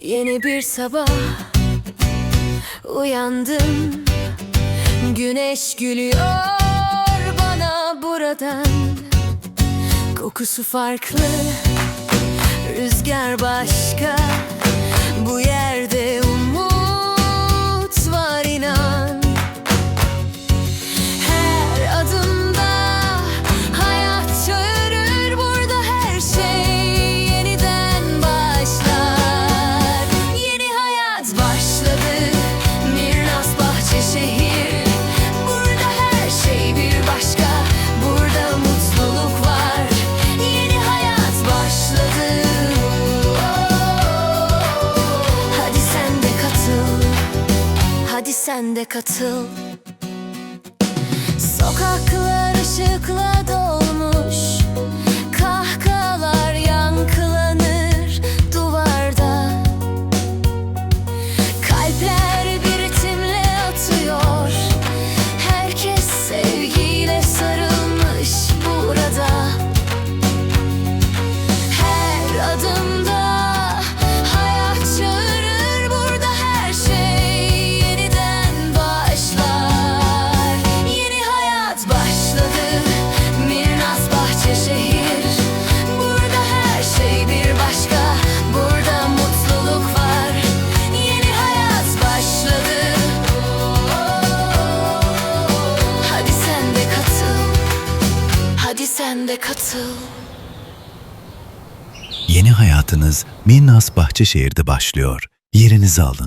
Yeni bir sabah. Uyandım. Güneş gülüyor bana buradan. Kokusu farklı, rüzgar başka. sen de katıl. Sokaklar ışıklar de katıl. Yeni hayatınız Minnas Bahçeşehir'de başlıyor. Yerinizi alın.